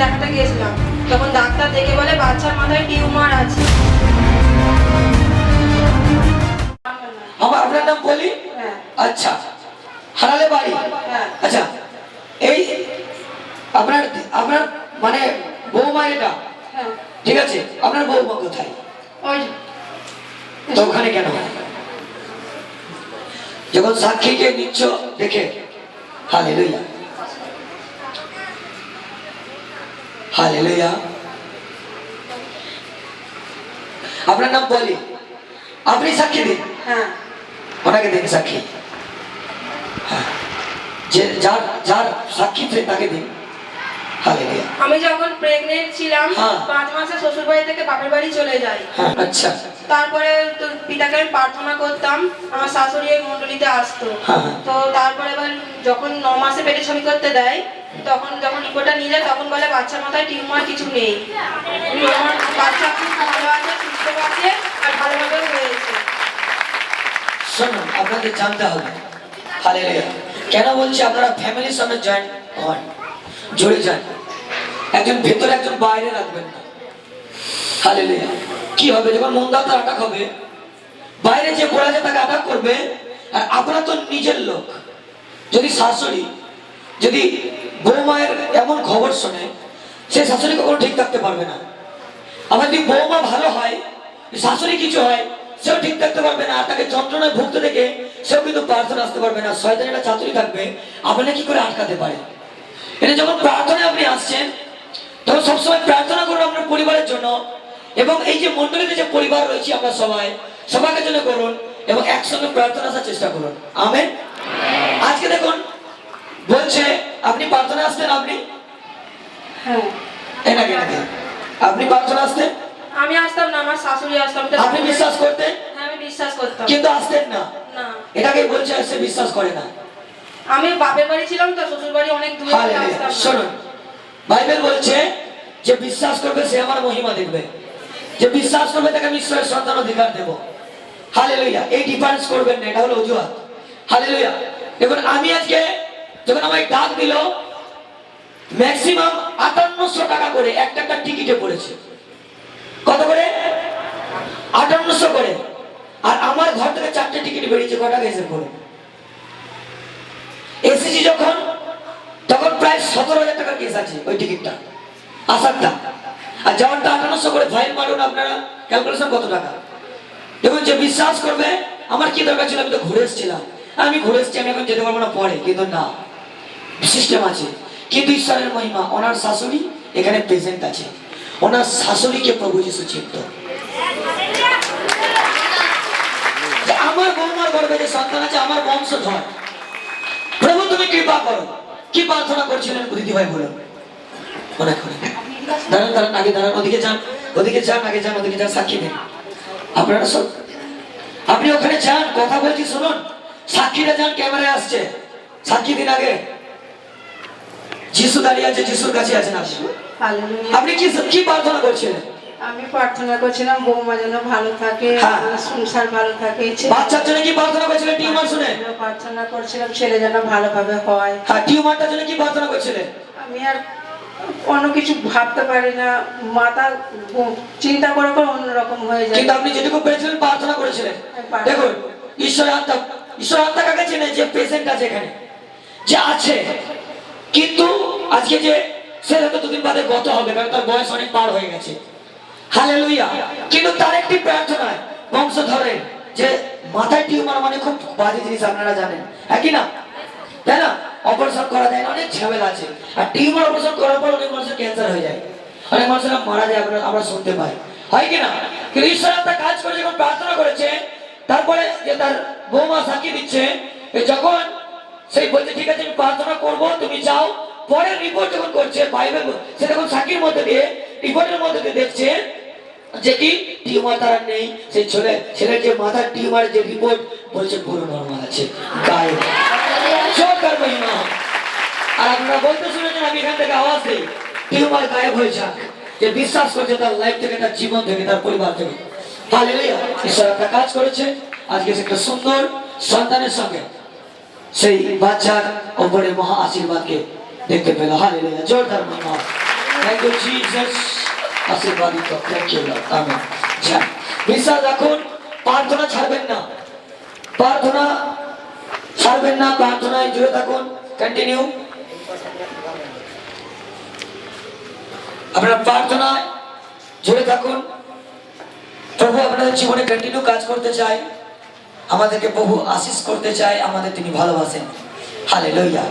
দেখাতে গিয়েছিলাম। তখন ডাক্তার দেখে বলে বাচ্চার মাথায় টিউমার আছে। আমার আপনার নাম বলি? হ্যাঁ। আচ্ছা। হারালে বাড়ি? হ্যাঁ। আচ্ছা। এই আপনার আপনার মানে বৌমা এটা? হ্যাঁ। ঠিক আছে। আপনার বৌমা কোথায়? তো ওখানে কেন? যখন সাক্ষীকে নিচ্ছ দেখে হালে লইয়া হালে লইয়া আপনার নাম বলি? আপনি সাক্ষী দিন। হ্যাঁ। ওনাকে দিন সাক্ষী। হ্যাঁ। যে যার যার সাক্ষী সে তাকে দিন। আমি যখন প্রেগনেন্ট ছিলাম হ্যাঁ। পাঁচ মাসে শ্বশুর বাড়ি থেকে বাপের বাড়ি চলে যাই। আচ্ছা। তারপরে তো পিতাকে প্রার্থনা করতাম আমার শাশুড়ি এই মন্ডলীতে আসতো। হ্যাঁ। তো তারপরে এবার যখন ন মাসে পেটে ছবি করতে দেয় তখন যখন রিপোর্টটা নিয়ে যায় তখন বলে বাচ্চার মাথায় টিউমার কিছু নেই। আমার বাচ্চা খুব ভালো আছে সুস্থ আছে আর ভালোভাবে হয়েছে শুনুন আপনাদের জানতে হবে হালে কেন বলছি আপনারা ফ্যামিলির সঙ্গে জয়েন্ট হন? জুড়ে যান। একজন ভেতরে একজন বাইরে রাখবেন না। হালে কি হবে? যখন মন্দাতা আটাক হবে। বাইরে যে পড়া আছে তাকে আটাক করবে, আর আপনার তো নিজের লোক। যদি শাশুড়ি, যদি বৌমায়ের এমন খবর শোনে, সে শাশুড়ি কখনো ঠিক থাকতে পারবে না। আবার যদি বৌমা ভালো হয় শাশুড়ি কিছু হয়, সেও ঠিক থাকতে পারবে না। আর তাকে যন্ত্রণায় ভুগতে দেখে, সেও কিন্তু প্রার্থনা আসতে পারবে না। শয়তান একটা চাতুরি থাকবে। আপনি কি করে আটকাতে পারে? এটা যখন প্রার্থনায় আপনি আসছেন, তখন সবসময় প্রার্থনা করুন আপনার পরিবারের জন্য। এবং এই যে মন্ডলীতে যে পরিবার রয়েছে আমরা সবাই সবাইকে জন্য করুন এবং একসঙ্গে প্রার্থনা আসার চেষ্টা করুন। আমেন? আজকে দেখুন বলছে আপনি প্রার্থনা আসতেন আপনি? হ্যাঁ। আপনি প্রার্থনা আসতেন? আমি আসতাম না আমার শাশুড়ি আসতাম আপনি বিশ্বাস করতেন? হ্যাঁ আমি বিশ্বাস করতাম। কিন্তু আসতেন না? না। এটাকে বলছে সে বিশ্বাস করে না। আমি বাপের বাড়ি ছিলাম তো শ্বশুর বাড়ি অনেক দূরে। আসতাম শুনুন বাইবেল বলছে যে বিশ্বাস করবে সে আমার মহিমা দেখবে। যে বিশ্বাস করবে, তাকে ঈশ্বরের সন্তান অধিকার দেবো। হালে লইয়া এই ডিফারেন্স করবেন না, এটা হলো অজুহাত। হালে লইয়া দেখুন, আমি আজকে যখন আমায় ডাক দিল ম্যাক্সিমাম আটান্নশো টাকা করে, একটা একটা টিকিটে পড়েছে। কত করে? আটান্নশো করে। আর আমার ঘর থেকে চারটে টিকিট বেরিয়েছে, কটা গেছে করে এসেছি যখন, তখন প্রায় সতেরো হাজার টাকার কেস আছে ওই টিকিটটা আসারটা আর যাওয়ারটা আঠারোশো করে ফাইন মারুন আপনারা। ক্যালকুলেশন কত টাকা? দেখুন যে বিশ্বাস করবে, আমার কি দরকার ছিল? আমি তো ঘুরে এসেছিলাম। আমি ঘুরে এসেছি, আমি এখন যেতে পারব না পরে, কিন্তু না। সিস্টেম আছে। কিন্তু ঈশ্বরের মহিমা, ওনার শাশুড়ি এখানে প্রেজেন্ট আছে। ওনার শাশুড়িকে প্রভু যিশু চিনত। আমার বৌমার গর্ভে যে সন্তান আছে, আমার বংশধর। প্রভু তুমি কৃপা করো। কি প্রার্থনা করছিলেন দিদি ভাই বলুন। মনে করে। দাঁড়ান দাঁড়ান আগে দাঁড়ান ওদিকে যান ওদিকে যান আগে যান ওদিকে যান সাক্ষী দিন। আপনারা সব আপনি ওখানে যান কথা বলছি শুনুন। সাক্ষীরা যান ক্যামেরায় আসছে। সাক্ষী দিন আগে। যিশু দাঁড়িয়ে আছে যিশুর কাছে আছেন আপনি। কি কি প্রার্থনা করছিলেন? আমি প্রার্থনা করছিলাম বৌমা যেন ভালো থাকে হ্যাঁ। সংসার ভালো থাকে বাচ্চার জন্য কি প্রার্থনা করছিলেন টিউমার শুনে? প্রার্থনা করছিলাম ছেলে যেন ভালোভাবে হয়। হ্যাঁ টিউমারটার জন্য কি প্রার্থনা করছিলেন? আমি আর অন্য কিছু ভাবতে পারি না মাথা চিন্তা করে করে অন্যরকম হয়ে যায়। কিন্তু আপনি যেটুকু পেরেছিলেন প্রার্থনা করেছিলেন। দেখুন ঈশ্বর আত্মা ঈশ্বর আত্মা কাকে চেনে? যে পেশেন্ট আছে এখানে। যে আছে। কিন্তু আজকে যে সে হয়তো দুদিন বাদে গত হবে কারণ তার বয়স অনেক পার হয়ে গেছে। হালেলুয়া কিন্তু তার একটি প্রার্থনায় বংশ ধরে যে মাথায় টিউমার মানে খুব বাজে জিনিস আপনারা জানেন। হ্যাঁ কি না? তাই না? অপারেশন করা যায় অনেক ঝামেলা আছে। আর টিউমার অপারেশন করার পর অনেক মানুষের ক্যান্সার হয়ে যায়। অনেক মানুষেরা মারা যায়, আমরা আমরা শুনতে পাই। হয় কি না? কিন্তু একটা কাজ করে, যখন প্রার্থনা করেছে, তারপরে যে তার বৌমা সাক্ষী দিচ্ছে যখন সেই বলছে, ঠিক আছে, আমি প্রার্থনা করব, তুমি যাও। পরে রিপোর্ট যখন করছে, বাইবেল সে তখন সাক্ষীর মধ্যে দিয়ে রিপোর্টের মধ্যে দিয়ে দেখছে যে কি? টিউমার তার নেই। সেই ছেলে ছেলের যে মাথার টিউমার যে রিপোর্ট বলছে পুরো নর্মাল আছে। গায়ে সরকার মহিমা আর আপনারা বলতে শুনেছেন, আমি এখান থেকে আওয়াজ দিই। টিউমার গায়েব হয়ে যাক। যে বিশ্বাস করছে তার লাইফ থেকে, তার জীবন থেকে, তার পরিবার থেকে। হালেলুয়া ঈশ্বর একটা কাজ করেছে। আজকে একটা সুন্দর সন্তানের সঙ্গে সেই বাচ্চার ওপরে মহা আশীর্বাদকে দেখতে পেল। হালেলুয়া জোরদার মহিমা থ্যাংক ইউ জিসাস আশীর্বাদিত। থ্যাংক ইউ আমেন বিশ্বাস রাখুন প্রার্থনা ছাড়বেন না প্রার্থনা ছাড়বেন না, প্রার্থনায় জুড়ে থাকুন কন্টিনিউ আপনারা প্রার্থনায় জুড়ে থাকুন। প্রভু আপনাদের জীবনে কন্টিনিউ কাজ করতে চাই, আমাদেরকে প্রভু আশিস করতে চাই, আমাদের তিনি ভালোবাসেন। হালে লইয়া